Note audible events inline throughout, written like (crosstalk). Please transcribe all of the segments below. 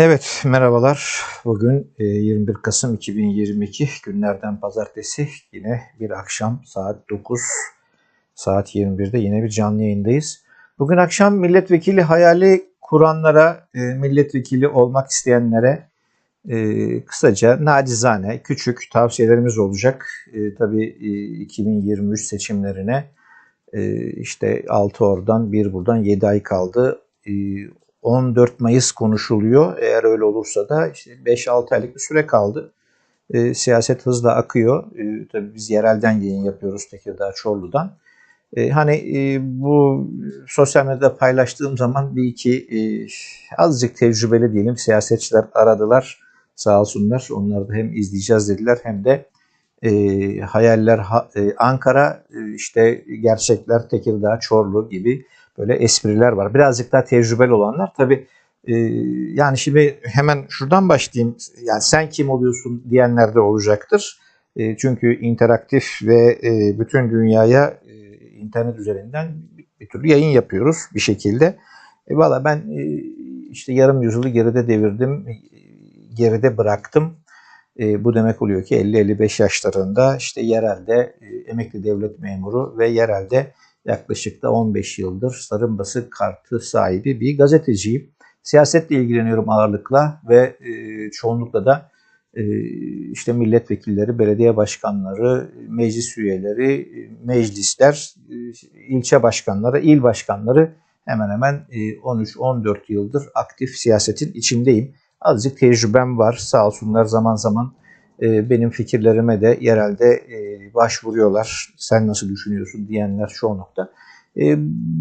Evet, merhabalar. Bugün e, 21 Kasım 2022 günlerden pazartesi. Yine bir akşam saat 9, saat 21'de yine bir canlı yayındayız. Bugün akşam milletvekili hayali kuranlara, e, milletvekili olmak isteyenlere e, kısaca nacizane küçük tavsiyelerimiz olacak. E, tabii e, 2023 seçimlerine e, işte 6 oradan 1 buradan 7 ay kaldı. E, 14 Mayıs konuşuluyor. Eğer öyle olursa da işte 5-6 aylık bir süre kaldı. E, siyaset hızla akıyor. E, tabii biz yerelden yayın yapıyoruz Tekirdağ Çorlu'dan. E, hani e, bu sosyal medyada paylaştığım zaman bir iki e, azıcık tecrübeli diyelim siyasetçiler aradılar. Sağ olsunlar. Onları da hem izleyeceğiz dediler hem de e, hayaller ha, e, Ankara e, işte gerçekler Tekirdağ Çorlu gibi böyle espriler var. Birazcık daha tecrübeli olanlar tabi e, yani şimdi hemen şuradan başlayayım. Yani sen kim oluyorsun diyenler de olacaktır. E, çünkü interaktif ve e, bütün dünyaya internet üzerinden bir, bir türlü yayın yapıyoruz bir şekilde. E, Valla ben işte yarım yüzyılı geride devirdim, geride bıraktım. Bu demek oluyor ki 50-55 yaşlarında işte yerelde emekli devlet memuru ve yerelde yaklaşık da 15 yıldır sarın basık kartı sahibi bir gazeteciyim. Siyasetle ilgileniyorum ağırlıkla ve e, çoğunlukla da e, işte milletvekilleri, belediye başkanları, meclis üyeleri, e, meclisler, ilçe başkanları, il başkanları hemen hemen e, 13-14 yıldır aktif siyasetin içindeyim. Azıcık tecrübem var sağ olsunlar zaman zaman e, benim fikirlerime de yerelde e, başvuruyorlar. Sen nasıl düşünüyorsun diyenler çoğunlukta. E,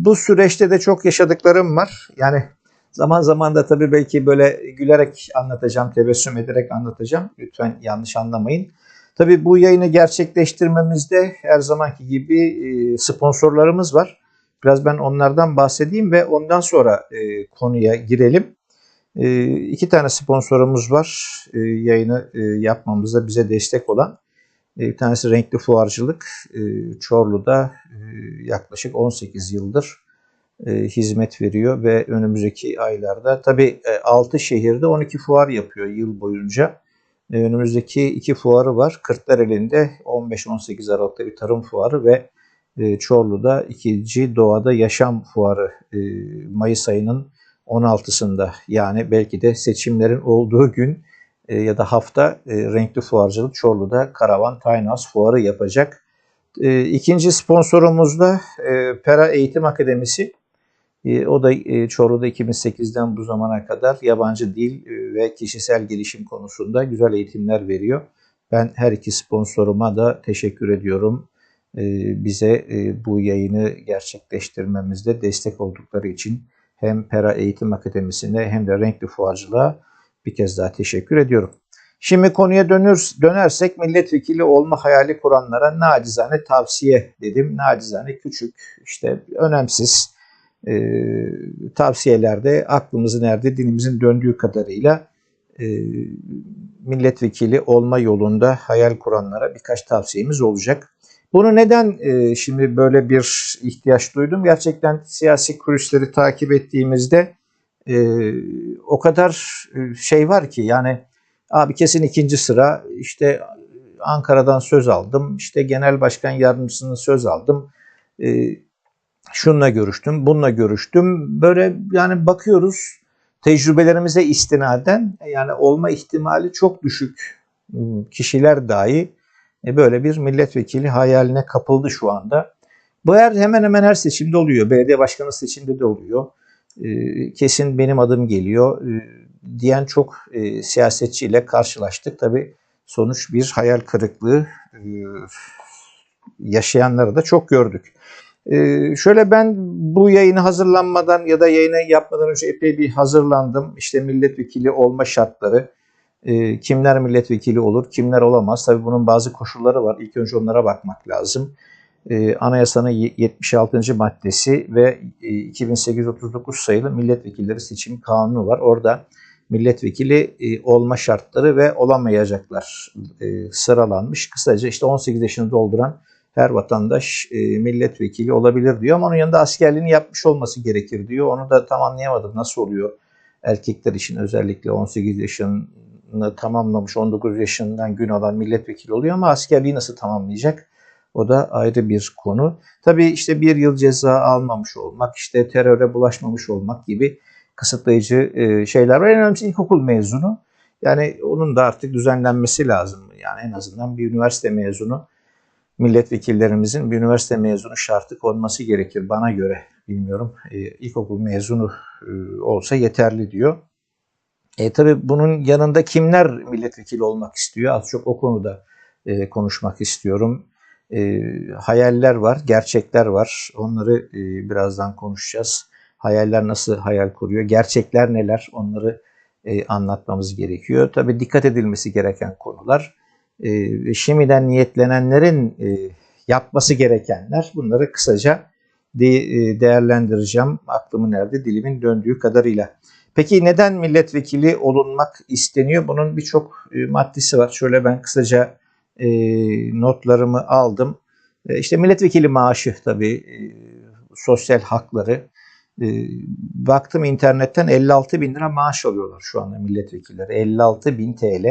bu süreçte de çok yaşadıklarım var. Yani zaman zaman da tabii belki böyle gülerek anlatacağım, tebessüm ederek anlatacağım. Lütfen yanlış anlamayın. Tabii bu yayını gerçekleştirmemizde her zamanki gibi e, sponsorlarımız var. Biraz ben onlardan bahsedeyim ve ondan sonra e, konuya girelim. E, iki tane sponsorumuz var e, yayını e, yapmamızda bize destek olan. E, bir tanesi Renkli Fuarcılık. Çorlu'da e, yaklaşık 18 yıldır e, hizmet veriyor ve önümüzdeki aylarda tabii e, 6 şehirde 12 fuar yapıyor yıl boyunca. E, önümüzdeki iki fuarı var. Kırklareli'nde 15-18 Aralık'ta bir tarım fuarı ve Çorlu'da ikinci Doğada Yaşam Fuarı Mayıs ayının 16'sında yani belki de seçimlerin olduğu gün e, ya da hafta e, Renkli Fuarcılık Çorlu'da Karavan House Fuarı yapacak. E, ikinci sponsorumuz da e, Pera Eğitim Akademisi. E, o da Çorlu'da 2008'den bu zamana kadar yabancı dil ve kişisel gelişim konusunda güzel eğitimler veriyor. Ben her iki sponsoruma da teşekkür ediyorum. Bize bu yayını gerçekleştirmemizde destek oldukları için hem Pera Eğitim Akademisi'ne hem de Renkli Fuarcılığa bir kez daha teşekkür ediyorum. Şimdi konuya dönür, dönersek milletvekili olma hayali kuranlara nacizane tavsiye dedim. Nacizane küçük, işte önemsiz e, tavsiyelerde aklımızın nerede dilimizin döndüğü kadarıyla e, milletvekili olma yolunda hayal kuranlara birkaç tavsiyemiz olacak. Bunu neden e, şimdi böyle bir ihtiyaç duydum? Gerçekten siyasi kulisleri takip ettiğimizde e, o kadar e, şey var ki yani abi kesin ikinci sıra işte Ankara'dan söz aldım, işte genel başkan yardımcısının söz aldım, e, şununla görüştüm, bununla görüştüm. Böyle yani bakıyoruz tecrübelerimize istinaden yani olma ihtimali çok düşük kişiler dahi böyle bir milletvekili hayaline kapıldı şu anda. Bu her hemen hemen her seçimde oluyor. Belediye başkanı seçimde de oluyor. E, kesin benim adım geliyor e, diyen çok siyasetçiyle karşılaştık. Tabi sonuç bir hayal kırıklığı yaşayanları da çok gördük. şöyle ben bu yayını hazırlanmadan ya da yayını yapmadan önce epey bir hazırlandım. İşte milletvekili olma şartları, e, kimler milletvekili olur, kimler olamaz. Tabii bunun bazı koşulları var. İlk önce onlara bakmak lazım. E, anayasanın 76. maddesi ve e, 2839 sayılı milletvekilleri seçim kanunu var. Orada milletvekili e, olma şartları ve olamayacaklar e, sıralanmış. Kısaca işte 18 yaşını dolduran her vatandaş e, milletvekili olabilir diyor ama onun yanında askerliğini yapmış olması gerekir diyor. Onu da tam anlayamadım nasıl oluyor erkekler için özellikle 18 yaşını tamamlamış 19 yaşından gün alan milletvekili oluyor ama askerliği nasıl tamamlayacak? O da ayrı bir konu. Tabii işte bir yıl ceza almamış olmak, işte teröre bulaşmamış olmak gibi kısıtlayıcı e, şeyler var. En önemlisi ilkokul mezunu. Yani onun da artık düzenlenmesi lazım. Yani en azından bir üniversite mezunu milletvekillerimizin bir üniversite mezunu şartı konması gerekir bana göre. Bilmiyorum. E, ilkokul mezunu e, olsa yeterli diyor. E tabi bunun yanında kimler milletvekili olmak istiyor? Az çok o konuda e, konuşmak istiyorum. E, hayaller var, gerçekler var. Onları e, birazdan konuşacağız. Hayaller nasıl hayal kuruyor? Gerçekler neler? Onları e, anlatmamız gerekiyor. Tabi dikkat edilmesi gereken konular. E, şimdiden niyetlenenlerin e, yapması gerekenler. Bunları kısaca de, e, değerlendireceğim. Aklımın nerede? Dilimin döndüğü kadarıyla. Peki neden milletvekili olunmak isteniyor? Bunun birçok e, maddesi var. Şöyle ben kısaca e, notlarımı aldım. E, işte milletvekili maaşı tabii, e, sosyal hakları. E, baktım internetten 56 bin lira maaş alıyorlar şu anda milletvekilleri. 56 bin TL.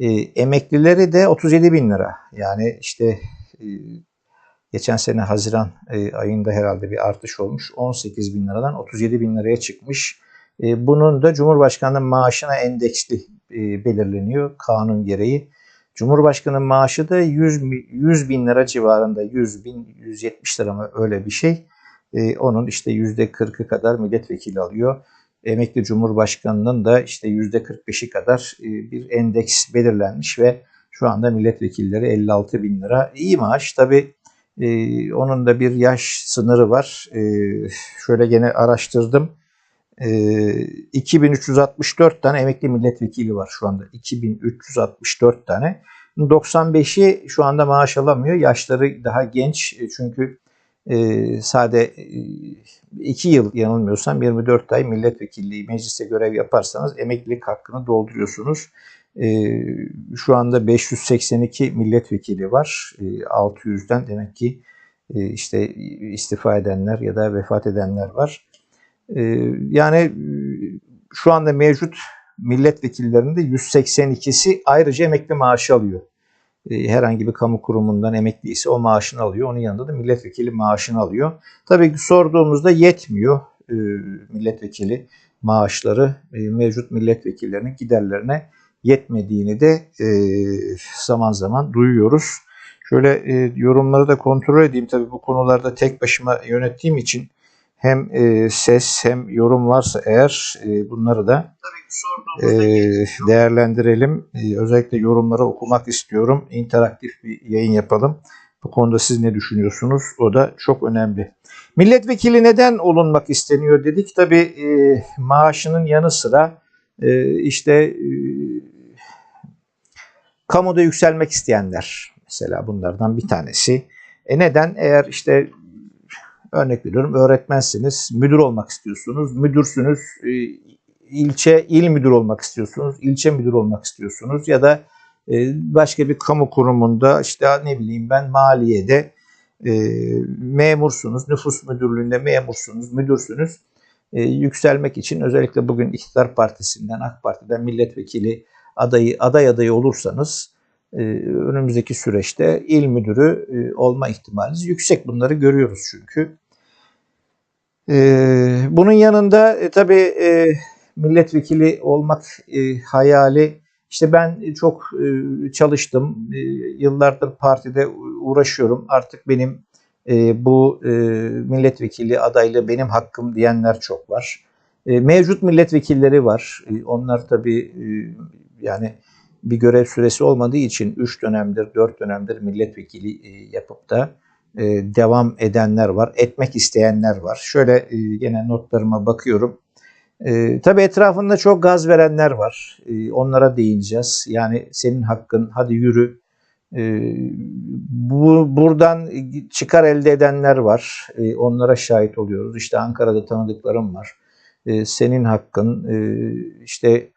E, emeklileri de 37 bin lira. Yani işte e, geçen sene Haziran e, ayında herhalde bir artış olmuş. 18 bin liradan 37 bin liraya çıkmış. E, bunun da Cumhurbaşkanı'nın maaşına endeksli e, belirleniyor kanun gereği. Cumhurbaşkanı maaşı da 100, 100 bin lira civarında 100 bin 170 lira mı öyle bir şey. Ee, onun işte %40'ı kadar milletvekili alıyor. Emekli Cumhurbaşkanı'nın da işte %45'i kadar e, bir endeks belirlenmiş ve şu anda milletvekilleri 56 bin lira. İyi maaş tabi e, onun da bir yaş sınırı var. E, şöyle gene araştırdım. 2364 tane emekli milletvekili var şu anda. 2364 tane. 95'i şu anda maaş alamıyor. Yaşları daha genç çünkü e, sade 2 yıl yanılmıyorsam 24 ay milletvekilliği mecliste görev yaparsanız emeklilik hakkını dolduruyorsunuz. E, şu anda 582 milletvekili var. E, 600'den demek ki e, işte istifa edenler ya da vefat edenler var. Ee, yani şu anda mevcut milletvekillerinde 182'si ayrıca emekli maaşı alıyor. Ee, herhangi bir kamu kurumundan emekliyse o maaşını alıyor. Onun yanında da milletvekili maaşını alıyor. Tabii ki sorduğumuzda yetmiyor e, milletvekili maaşları e, mevcut milletvekillerinin giderlerine yetmediğini de e, zaman zaman duyuyoruz. Şöyle yorumları da kontrol edeyim. Tabii bu konularda tek başıma yönettiğim için hem e, ses hem yorum varsa eğer e, bunları da e, değerlendirelim. E, özellikle yorumları okumak istiyorum. İnteraktif bir yayın yapalım. Bu konuda siz ne düşünüyorsunuz? O da çok önemli. Milletvekili neden olunmak isteniyor dedik. Tabi e, maaşının yanı sıra e, işte e, kamuda yükselmek isteyenler mesela bunlardan bir tanesi. E neden? Eğer işte Örnek veriyorum öğretmensiniz, müdür olmak istiyorsunuz, müdürsünüz, e, ilçe il müdür olmak istiyorsunuz, ilçe müdür olmak istiyorsunuz ya da e, başka bir kamu kurumunda işte ne bileyim ben maliyede e, memursunuz, nüfus müdürlüğünde memursunuz, müdürsünüz. Yükselmek için özellikle bugün iktidar partisinden, AK Parti'den milletvekili adayı aday adayı olursanız önümüzdeki süreçte il müdürü olma ihtimaliniz yüksek. Bunları görüyoruz çünkü. Ee, bunun yanında e, tabii e, milletvekili olmak e, hayali işte ben çok e, çalıştım. E, yıllardır partide uğraşıyorum. Artık benim e, bu e, milletvekili adaylığı benim hakkım diyenler çok var. E, mevcut milletvekilleri var. E, onlar tabii e, yani bir görev süresi olmadığı için 3 dönemdir, 4 dönemdir milletvekili e, yapıp da e, devam edenler var, etmek isteyenler var. Şöyle e, gene notlarıma bakıyorum. E, tabii etrafında çok gaz verenler var. E, onlara değineceğiz. Yani senin hakkın, hadi yürü. E, bu Buradan çıkar elde edenler var. E, onlara şahit oluyoruz. İşte Ankara'da tanıdıklarım var. E, senin hakkın, e, işte e,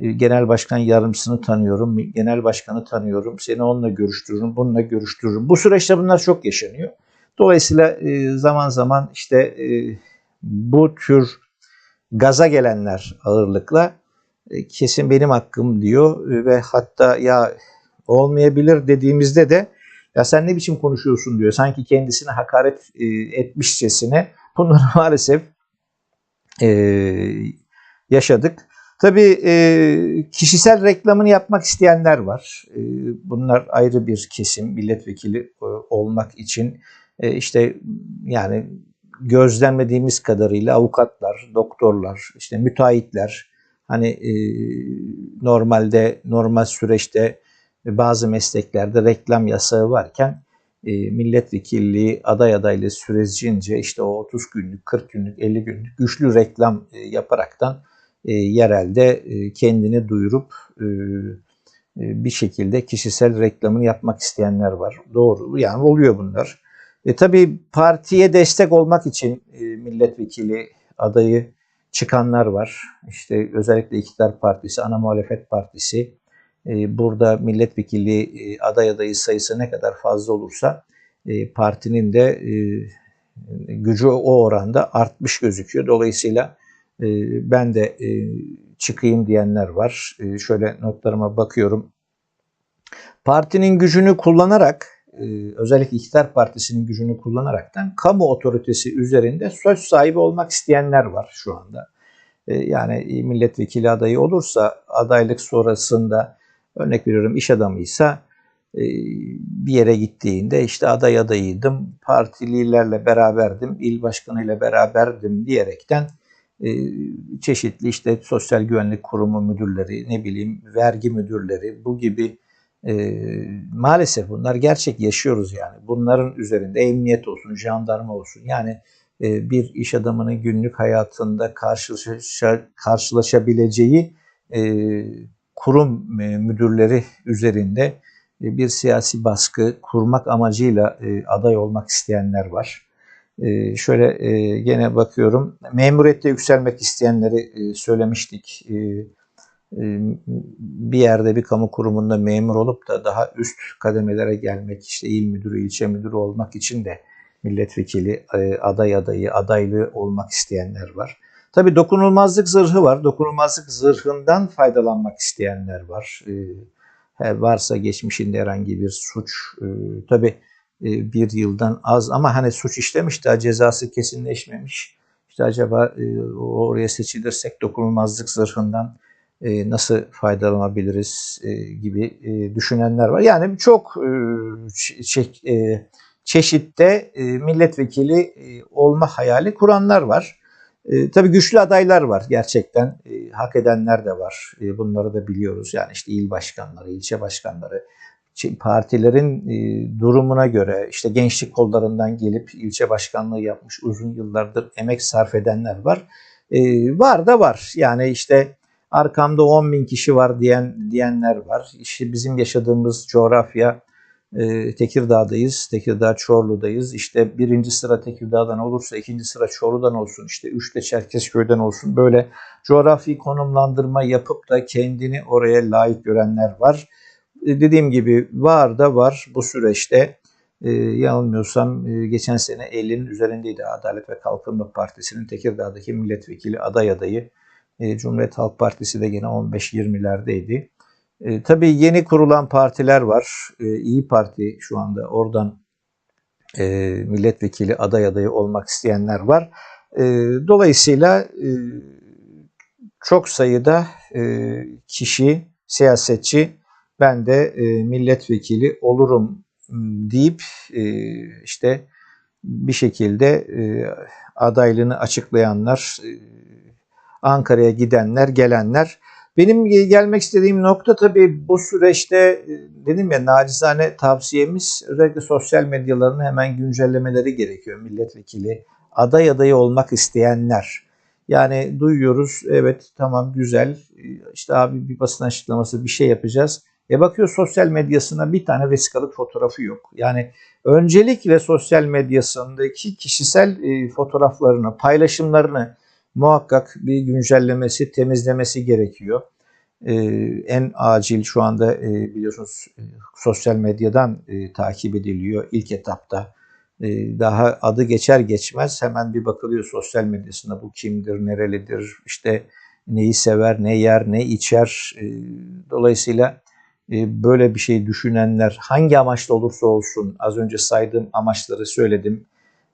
genel başkan yardımcısını tanıyorum, genel başkanı tanıyorum, seni onunla görüştürürüm, bununla görüştürürüm. Bu süreçte bunlar çok yaşanıyor. Dolayısıyla e, zaman zaman işte e, bu tür gaza gelenler ağırlıkla e, kesin benim hakkım diyor E, ve hatta ya olmayabilir dediğimizde de ya sen ne biçim konuşuyorsun diyor. Sanki kendisine hakaret e, etmişçesine bunları (laughs) maalesef e, yaşadık. Tabii e, kişisel reklamını yapmak isteyenler var. E, bunlar ayrı bir kesim. Milletvekili e, olmak için işte yani gözlemlediğimiz kadarıyla avukatlar, doktorlar, işte müteahhitler hani normalde normal süreçte bazı mesleklerde reklam yasağı varken milletvekilliği aday adaylığı sürecince işte o 30 günlük, 40 günlük, 50 günlük güçlü reklam yaparaktan e, yerelde e, kendini duyurup e, e, bir şekilde kişisel reklamını yapmak isteyenler var. Doğru yani oluyor bunlar. E, tabii partiye destek olmak için e, milletvekili adayı çıkanlar var. İşte özellikle İktidar Partisi, Ana Muhalefet Partisi. E, burada milletvekili e, aday adayı sayısı ne kadar fazla olursa e, partinin de e, gücü o oranda artmış gözüküyor. Dolayısıyla e, ben de e, çıkayım diyenler var. E, şöyle notlarıma bakıyorum. Partinin gücünü kullanarak e, özellikle iktidar partisinin gücünü kullanaraktan kamu otoritesi üzerinde söz sahibi olmak isteyenler var şu anda. E, yani milletvekili adayı olursa adaylık sonrasında örnek veriyorum iş adamıysa e, bir yere gittiğinde işte aday adayıydım, partililerle beraberdim, il başkanıyla beraberdim diyerekten çeşitli işte sosyal güvenlik kurumu müdürleri, ne bileyim vergi müdürleri bu gibi e, maalesef bunlar gerçek yaşıyoruz yani. Bunların üzerinde emniyet olsun, jandarma olsun. Yani e, bir iş adamının günlük hayatında karşılaşa, karşılaşabileceği e, kurum e, müdürleri üzerinde e, bir siyasi baskı kurmak amacıyla e, aday olmak isteyenler var. E, şöyle e, gene bakıyorum. Memuriyette yükselmek isteyenleri e, söylemiştik. E, bir yerde bir kamu kurumunda memur olup da daha üst kademelere gelmek işte il müdürü, ilçe müdürü olmak için de milletvekili aday adayı, adaylı olmak isteyenler var. Tabii dokunulmazlık zırhı var. Dokunulmazlık zırhından faydalanmak isteyenler var. Varsa geçmişinde herhangi bir suç. Tabii bir yıldan az ama hani suç işlemiş daha cezası kesinleşmemiş. İşte acaba oraya seçilirsek dokunulmazlık zırhından e, nasıl faydalanabiliriz e, gibi e, düşünenler var. Yani çok çeşitte milletvekili olma hayali kuranlar var. tabii güçlü adaylar var gerçekten. hak edenler de var. bunları da biliyoruz. Yani işte il başkanları, ilçe başkanları, partilerin durumuna göre işte gençlik kollarından gelip ilçe başkanlığı yapmış uzun yıllardır emek sarf edenler var. var da var. Yani işte arkamda 10 bin kişi var diyen diyenler var. İşte bizim yaşadığımız coğrafya e, Tekirdağ'dayız. Tekirdağ Çorlu'dayız. İşte birinci sıra Tekirdağ'dan olursa ikinci sıra Çorlu'dan olsun. işte üç de Çerkezköy'den olsun. Böyle coğrafi konumlandırma yapıp da kendini oraya layık görenler var. E, dediğim gibi var da var bu süreçte. E, yanılmıyorsam e, geçen sene 50'nin üzerindeydi Adalet ve Kalkınma Partisi'nin Tekirdağ'daki milletvekili aday adayı e, Cumhuriyet Halk Partisi de yine 15-20'lerdeydi. E, tabii yeni kurulan partiler var. E, İyi Parti şu anda oradan e, milletvekili aday adayı olmak isteyenler var. E, dolayısıyla e, çok sayıda e, kişi, siyasetçi ben de e, milletvekili olurum deyip e, işte bir şekilde e, adaylığını açıklayanlar, Ankara'ya gidenler, gelenler. Benim gelmek istediğim nokta tabii bu süreçte dedim ya nacizane tavsiyemiz özellikle sosyal medyalarını hemen güncellemeleri gerekiyor. Milletvekili aday adayı olmak isteyenler. Yani duyuyoruz evet tamam güzel işte abi bir basın açıklaması bir şey yapacağız. E bakıyor sosyal medyasına bir tane vesikalık fotoğrafı yok. Yani öncelikle sosyal medyasındaki kişisel e, fotoğraflarını, paylaşımlarını muhakkak bir güncellemesi, temizlemesi gerekiyor. Ee, en acil şu anda e, biliyorsunuz e, sosyal medyadan e, takip ediliyor ilk etapta. E, daha adı geçer geçmez hemen bir bakılıyor sosyal medyasında bu kimdir, nerelidir, işte neyi sever, ne yer, ne içer. E, dolayısıyla e, böyle bir şey düşünenler hangi amaçla olursa olsun az önce saydığım amaçları söyledim.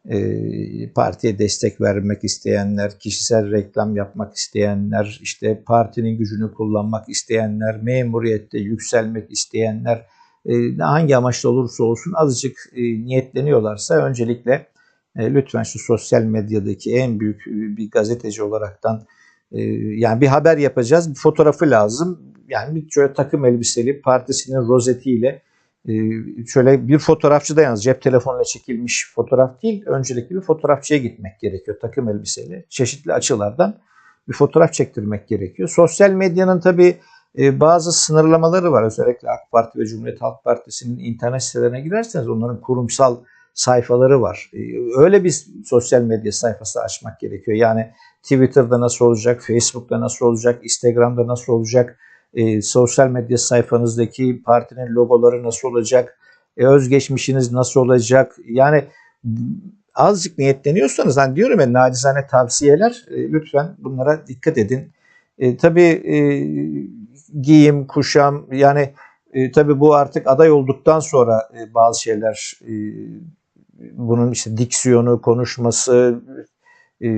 E, partiye destek vermek isteyenler, kişisel reklam yapmak isteyenler, işte partinin gücünü kullanmak isteyenler, memuriyette yükselmek isteyenler e, hangi amaçla olursa olsun azıcık e, niyetleniyorlarsa öncelikle e, lütfen şu sosyal medyadaki en büyük bir gazeteci olaraktan yani bir haber yapacağız, bir fotoğrafı lazım. Yani bir şöyle takım elbiseli partisinin rozetiyle e, şöyle bir fotoğrafçı da yalnız cep telefonuyla çekilmiş fotoğraf değil. Öncelikle bir fotoğrafçıya gitmek gerekiyor takım elbiseyle. Çeşitli açılardan bir fotoğraf çektirmek gerekiyor. Sosyal medyanın tabii e, bazı sınırlamaları var. Özellikle AK Parti ve Cumhuriyet Halk Partisi'nin internet sitelerine girerseniz onların kurumsal sayfaları var. E, öyle bir sosyal medya sayfası açmak gerekiyor. Yani Twitter'da nasıl olacak, Facebook'ta nasıl olacak, Instagram'da nasıl olacak, e, sosyal medya sayfanızdaki partinin logoları nasıl olacak, e, özgeçmişiniz nasıl olacak. Yani azıcık niyetleniyorsanız hani diyorum ya nacizane tavsiyeler e, lütfen bunlara dikkat edin. E, tabii e, giyim, kuşam yani e, tabii bu artık aday olduktan sonra e, bazı şeyler e, bunun işte diksiyonu, konuşması, e,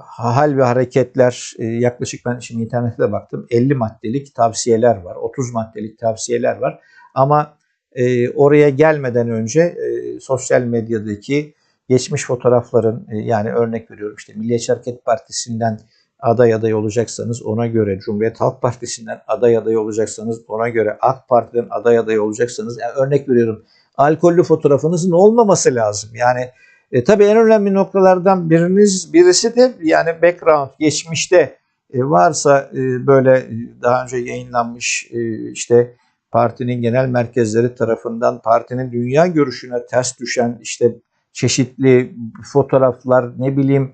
hal ve hareketler e, yaklaşık ben şimdi internette de baktım 50 maddelik tavsiyeler var, 30 maddelik tavsiyeler var ama e, oraya gelmeden önce e, sosyal medyadaki geçmiş fotoğrafların e, yani örnek veriyorum işte Milliyetçi Hareket Partisi'nden aday aday olacaksanız ona göre, Cumhuriyet Halk Partisi'nden aday aday olacaksanız ona göre, AK Parti'den aday aday olacaksanız yani örnek veriyorum alkollü fotoğrafınızın olmaması lazım. Yani e, tabii en önemli noktalardan biriniz birisi de yani background geçmişte e, varsa e, böyle daha önce yayınlanmış e, işte partinin genel merkezleri tarafından partinin dünya görüşüne ters düşen işte çeşitli fotoğraflar ne bileyim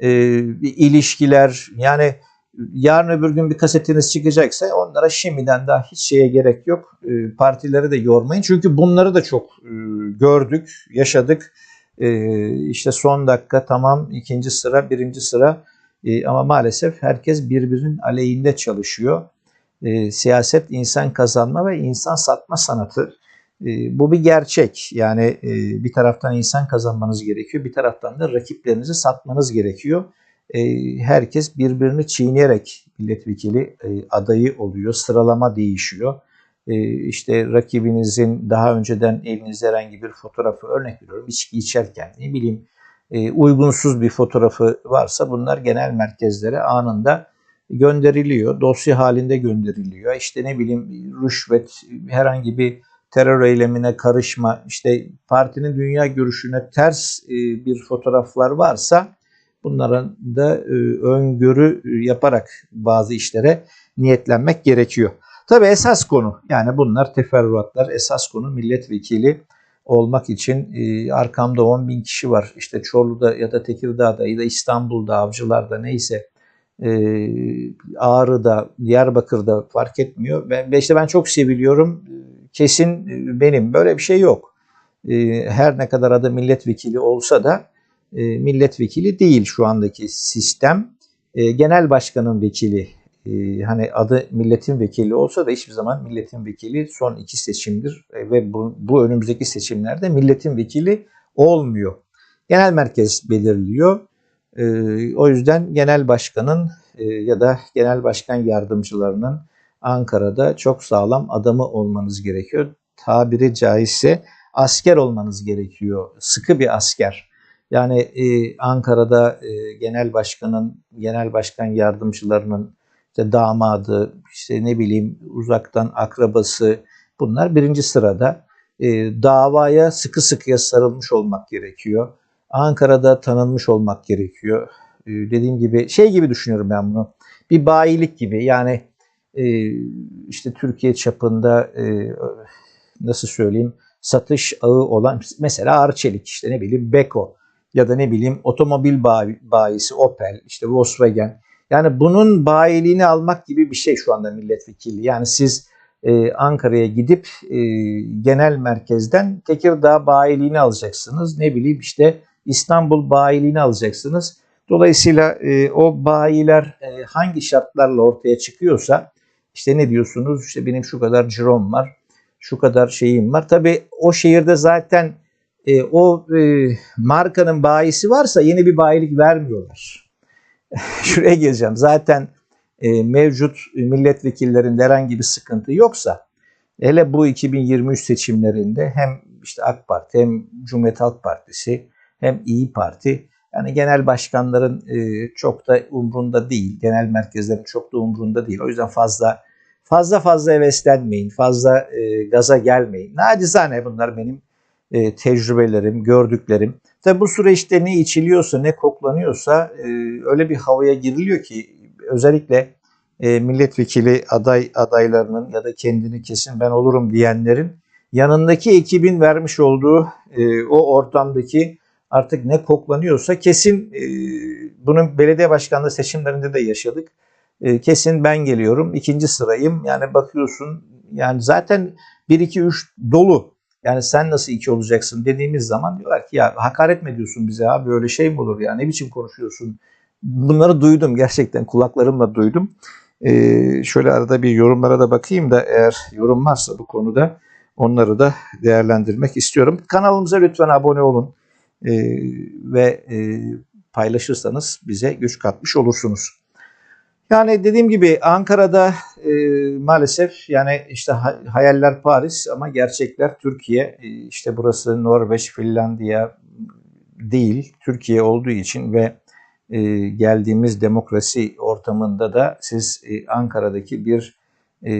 e, ilişkiler yani yarın öbür gün bir kasetiniz çıkacaksa onlara şimdiden daha hiç şeye gerek yok. E, partileri de yormayın. Çünkü bunları da çok e, gördük, yaşadık. E, işte son dakika tamam ikinci sıra, birinci sıra e, ama maalesef herkes birbirinin aleyhinde çalışıyor. E, siyaset insan kazanma ve insan satma sanatı. Bu bir gerçek. Yani e, bir taraftan insan kazanmanız gerekiyor, bir taraftan da rakiplerinizi satmanız gerekiyor. Herkes birbirini çiğneyerek milletvekili e, adayı oluyor, sıralama değişiyor. E, işte rakibinizin daha önceden elinizde herhangi bir fotoğrafı örnek veriyorum, içki içerken ne bileyim e, uygunsuz bir fotoğrafı varsa bunlar genel merkezlere anında gönderiliyor, dosya halinde gönderiliyor. İşte ne bileyim rüşvet, herhangi bir terör eylemine karışma, işte partinin dünya görüşüne ters e, bir fotoğraflar varsa bunların da e, öngörü yaparak bazı işlere niyetlenmek gerekiyor. Tabi esas konu yani bunlar teferruatlar esas konu milletvekili olmak için e, arkamda 10 bin kişi var. İşte Çorlu'da ya da Tekirdağ'da ya da İstanbul'da, Avcılar'da neyse Ağrı'da, Diyarbakır'da fark etmiyor. Ben, işte ben çok seviliyorum kesin e, benim. Böyle bir şey yok. E, her ne kadar adı milletvekili olsa da e, milletvekili değil şu andaki sistem. Genel başkanın vekili hani adı milletin vekili olsa da hiçbir zaman milletin vekili son iki seçimdir ve bu, bu önümüzdeki seçimlerde milletin vekili olmuyor. Genel merkez belirliyor. O yüzden genel başkanın ya da genel başkan yardımcılarının Ankara'da çok sağlam adamı olmanız gerekiyor. Tabiri caizse asker olmanız gerekiyor. Sıkı bir asker. Yani e, Ankara'da e, genel başkanın, genel başkan yardımcılarının işte damadı, işte ne bileyim uzaktan akrabası bunlar birinci sırada. E, davaya sıkı sıkıya sarılmış olmak gerekiyor. Ankara'da tanınmış olmak gerekiyor. E, dediğim gibi şey gibi düşünüyorum ben bunu. Bir bayilik gibi yani e, işte Türkiye çapında e, nasıl söyleyeyim satış ağı olan mesela Arçelik işte ne bileyim Beko ya da ne bileyim otomobil bayisi Opel işte Volkswagen yani bunun bayiliğini almak gibi bir şey şu anda milletvekili. Yani siz e, Ankara'ya gidip e, genel merkezden Tekirdağ bayiliğini alacaksınız. Ne bileyim işte İstanbul bayiliğini alacaksınız. Dolayısıyla e, o bayiler e, hangi şartlarla ortaya çıkıyorsa işte ne diyorsunuz işte benim şu kadar cirom var, şu kadar şeyim var. Tabii o şehirde zaten e, o e, markanın bayisi varsa yeni bir bayilik vermiyorlar. (laughs) Şuraya geleceğim. Zaten e, mevcut milletvekillerinde herhangi bir sıkıntı yoksa hele bu 2023 seçimlerinde hem işte AK Parti hem Cumhuriyet Halk Partisi hem İyi Parti yani genel başkanların e, çok da umrunda değil. Genel merkezlerin çok da umrunda değil. O yüzden fazla fazla fazla heveslenmeyin. Fazla e, gaza gelmeyin. Nacizane bunlar benim e, tecrübelerim, gördüklerim. Tabi bu süreçte ne içiliyorsa, ne koklanıyorsa e, öyle bir havaya giriliyor ki özellikle e, milletvekili aday adaylarının ya da kendini kesin ben olurum diyenlerin yanındaki ekibin vermiş olduğu e, o ortamdaki artık ne koklanıyorsa kesin e, bunun belediye başkanlığı seçimlerinde de yaşadık. E, kesin ben geliyorum, ikinci sırayım. Yani bakıyorsun yani zaten 1 2 3 dolu. Yani sen nasıl iki olacaksın dediğimiz zaman diyorlar ki ya hakaret mi ediyorsun bize abi öyle şey mi olur ya ne biçim konuşuyorsun. Bunları duydum gerçekten kulaklarımla duydum. Ee, şöyle arada bir yorumlara da bakayım da eğer yorum varsa bu konuda onları da değerlendirmek istiyorum. Kanalımıza lütfen abone olun e, ve e, paylaşırsanız bize güç katmış olursunuz. Yani dediğim gibi Ankara'da e, maalesef yani işte hayaller Paris ama gerçekler Türkiye. E, işte burası Norveç, Finlandiya değil, Türkiye olduğu için ve e, geldiğimiz demokrasi ortamında da siz e, Ankara'daki bir e,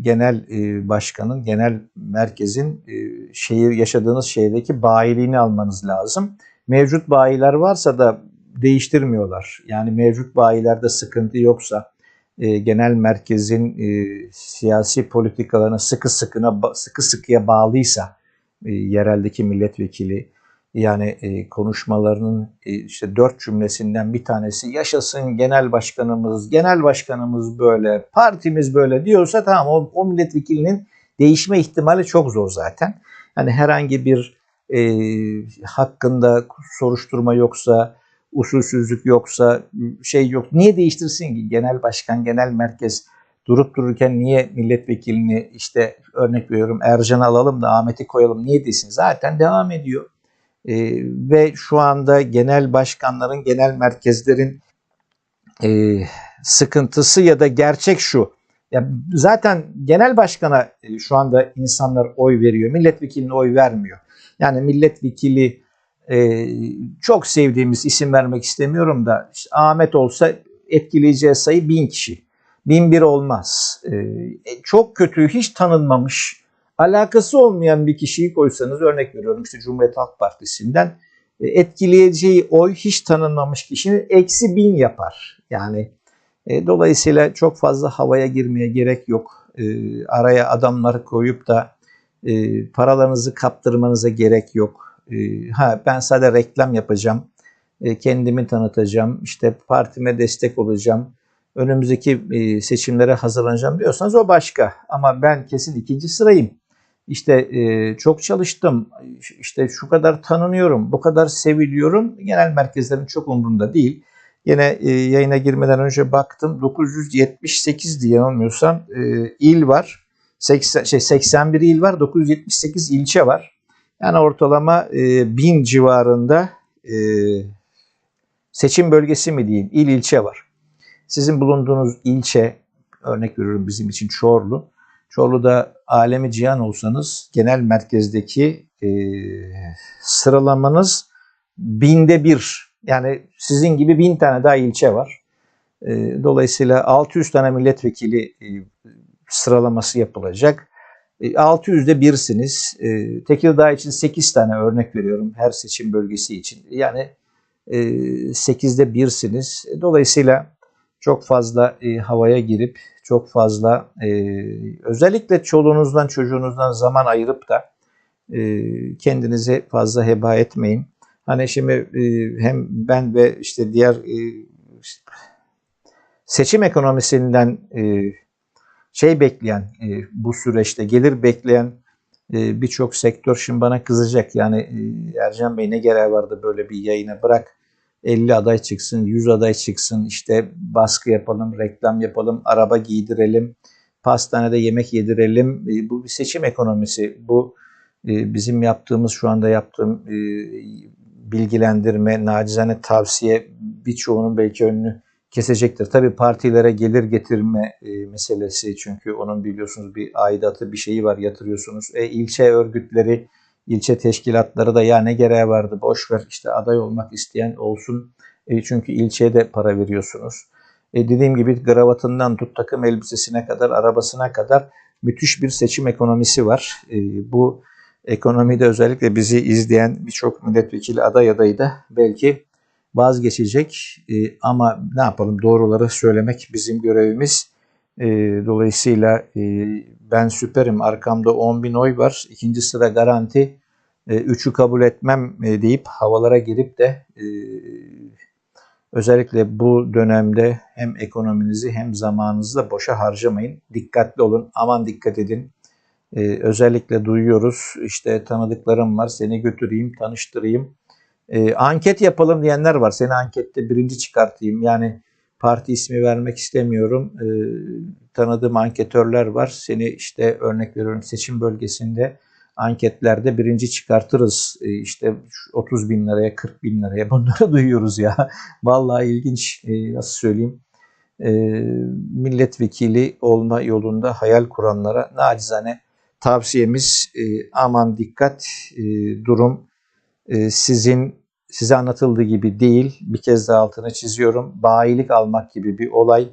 genel e, başkanın, genel merkezin e, şehir yaşadığınız şehirdeki bayiliğini almanız lazım. Mevcut bayiler varsa da değiştirmiyorlar. Yani mevcut bayilerde sıkıntı yoksa e, genel merkezin e, siyasi politikalarına sıkı sıkına sıkı sıkıya bağlıysa e, yereldeki milletvekili yani e, konuşmalarının e, işte dört cümlesinden bir tanesi yaşasın genel başkanımız, genel başkanımız böyle, partimiz böyle diyorsa tamam o, o milletvekilinin değişme ihtimali çok zor zaten. Yani herhangi bir e, hakkında soruşturma yoksa, usulsüzlük yoksa, şey yok. Niye değiştirsin ki genel başkan, genel merkez durup dururken niye milletvekilini işte örnek veriyorum Ercan'ı alalım da Ahmet'i koyalım niye desin? Zaten devam ediyor. E, ve şu anda genel başkanların, genel merkezlerin e, sıkıntısı ya da gerçek şu. Ya zaten genel başkana e, şu anda insanlar oy veriyor. Milletvekiline oy vermiyor. Yani milletvekili e, çok sevdiğimiz isim vermek istemiyorum da işte Ahmet olsa etkileyeceği sayı bin kişi. Bin bir olmaz. E, e çok kötü, hiç tanınmamış alakası olmayan bir kişiyi koysanız örnek veriyorum işte Cumhuriyet Halk Partisi'nden e, etkileyeceği oy hiç tanınmamış kişinin eksi bin yapar. Yani e, dolayısıyla çok fazla havaya girmeye gerek yok. E, araya adamları koyup da e, paralarınızı kaptırmanıza gerek yok. E, ha ben sadece reklam yapacağım, e, kendimi tanıtacağım, işte partime destek olacağım önümüzdeki e, seçimlere hazırlanacağım diyorsanız o başka. Ama ben kesin ikinci sırayım işte e, çok çalıştım, işte şu kadar tanınıyorum, bu kadar seviliyorum. Genel merkezlerin çok umurunda değil. Yine yayına girmeden önce baktım 978 diye olmuyorsam e, il var. 80, şey, 81 il var, 978 ilçe var. Yani ortalama e, 1000 civarında e, seçim bölgesi mi diyeyim, il ilçe var. Sizin bulunduğunuz ilçe, örnek veriyorum bizim için Çorlu. Çorlu'da alemi cihan olsanız genel merkezdeki e, sıralamanız binde bir. Yani sizin gibi bin tane daha ilçe var. E, dolayısıyla 600 tane milletvekili e, sıralaması yapılacak. E, 600'de birsiniz. E, Tekirdağ için 8 tane örnek veriyorum her seçim bölgesi için. Yani e, 8'de birsiniz. Dolayısıyla çok fazla e, havaya girip çok fazla e, özellikle çoluğunuzdan çocuğunuzdan zaman ayırıp da e, kendinizi fazla heba etmeyin. Hani şimdi e, hem ben ve işte diğer e, seçim ekonomisinden e, şey bekleyen e, bu süreçte gelir bekleyen e, birçok sektör şimdi bana kızacak. Yani e, Ercan Bey ne gereği vardı böyle bir yayına bırak 50 aday çıksın, 100 aday çıksın, işte baskı yapalım, reklam yapalım, araba giydirelim, pastanede yemek yedirelim. E, bu bir seçim ekonomisi. Bu e, bizim yaptığımız, şu anda yaptığım e, bilgilendirme, nacizane tavsiye birçoğunun belki önünü kesecektir. Tabii partilere gelir getirme e, meselesi çünkü onun biliyorsunuz bir aidatı bir şeyi var yatırıyorsunuz. E, ilçe örgütleri, ilçe teşkilatları da ya ne gereği vardı boş ver işte aday olmak isteyen olsun. E, çünkü ilçeye de para veriyorsunuz. E, dediğim gibi gravatından tut takım elbisesine kadar, arabasına kadar müthiş bir seçim ekonomisi var. E, bu ekonomide özellikle bizi izleyen birçok milletvekili aday adayı da belki vazgeçecek e, ama ne yapalım doğruları söylemek bizim görevimiz. E, dolayısıyla e, ben süperim arkamda 10 bin oy var ikinci sıra garanti e, üçü kabul etmem e, deyip havalara girip de e, özellikle bu dönemde hem ekonominizi hem zamanınızı da boşa harcamayın. Dikkatli olun aman dikkat edin. Ee, özellikle duyuyoruz işte tanıdıklarım var seni götüreyim tanıştırayım e, anket yapalım diyenler var. Seni ankette birinci çıkartayım. Yani parti ismi vermek istemiyorum. E, tanıdığım anketörler var. Seni işte örnek veriyorum seçim bölgesinde anketlerde birinci çıkartırız. E, işte 30 bin liraya 40 bin liraya bunları (laughs) duyuyoruz ya. Vallahi ilginç e, nasıl söyleyeyim. E, milletvekili olma yolunda hayal kuranlara nacizane tavsiyemiz e, aman dikkat e, durum sizin size anlatıldığı gibi değil. Bir kez daha altını çiziyorum. Bayilik almak gibi bir olay.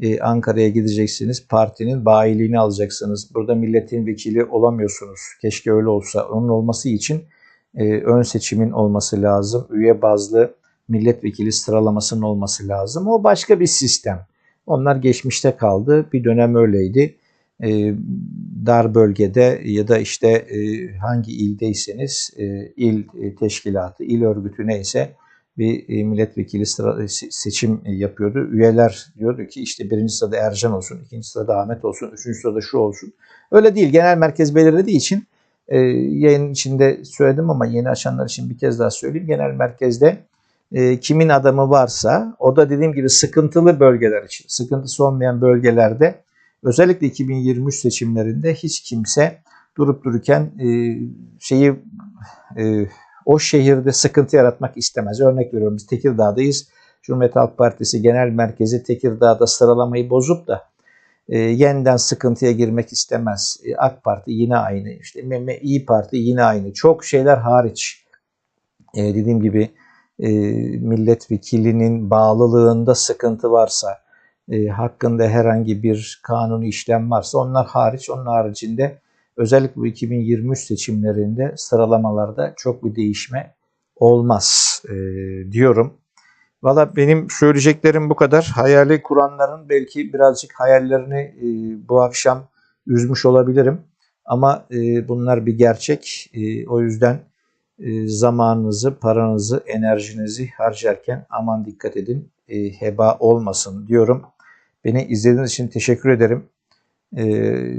Ee, Ankara'ya gideceksiniz. Partinin bayiliğini alacaksınız. Burada milletin vekili olamıyorsunuz. Keşke öyle olsa. Onun olması için e, ön seçimin olması lazım. Üye bazlı milletvekili sıralamasının olması lazım. O başka bir sistem. Onlar geçmişte kaldı. Bir dönem öyleydi e, dar bölgede ya da işte e, hangi ildeyseniz e, il teşkilatı, il örgütü neyse bir e, milletvekili sıra, seçim yapıyordu. Üyeler diyordu ki işte birinci sırada Ercan olsun, ikinci sırada Ahmet olsun, üçüncü sırada şu olsun. Öyle değil. Genel merkez belirlediği için e, yayın içinde söyledim ama yeni açanlar için bir kez daha söyleyeyim. Genel merkezde e, kimin adamı varsa o da dediğim gibi sıkıntılı bölgeler için, sıkıntısı olmayan bölgelerde Özellikle 2023 seçimlerinde hiç kimse durup dururken e, şeyi e, o şehirde sıkıntı yaratmak istemez. Örnek veriyorum biz Tekirdağ'dayız. Cumhuriyet Halk Partisi Genel Merkezi Tekirdağ'da sıralamayı bozup da e, yeniden sıkıntıya girmek istemez. E, AK Parti yine aynı. İşte İyi Parti yine aynı. Çok şeyler hariç. E, dediğim gibi e, milletvekilinin bağlılığında sıkıntı varsa, e, hakkında herhangi bir kanuni işlem varsa onlar hariç, onun haricinde özellikle bu 2023 seçimlerinde sıralamalarda çok bir değişme olmaz e, diyorum. Valla benim söyleyeceklerim bu kadar. Hayali kuranların belki birazcık hayallerini e, bu akşam üzmüş olabilirim. Ama e, bunlar bir gerçek. E, o yüzden e, zamanınızı, paranızı, enerjinizi harcarken aman dikkat edin. E, heba olmasın diyorum. Beni izlediğiniz için teşekkür ederim. Ee,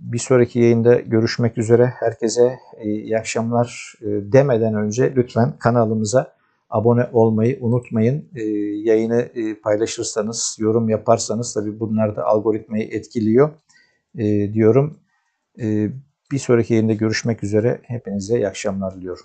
bir sonraki yayında görüşmek üzere. Herkese e, iyi akşamlar e, demeden önce lütfen kanalımıza abone olmayı unutmayın. E, yayını e, paylaşırsanız, yorum yaparsanız tabii bunlar da algoritmayı etkiliyor diyorum. E, bir sonraki yayında görüşmek üzere. Hepinize iyi akşamlar diliyorum.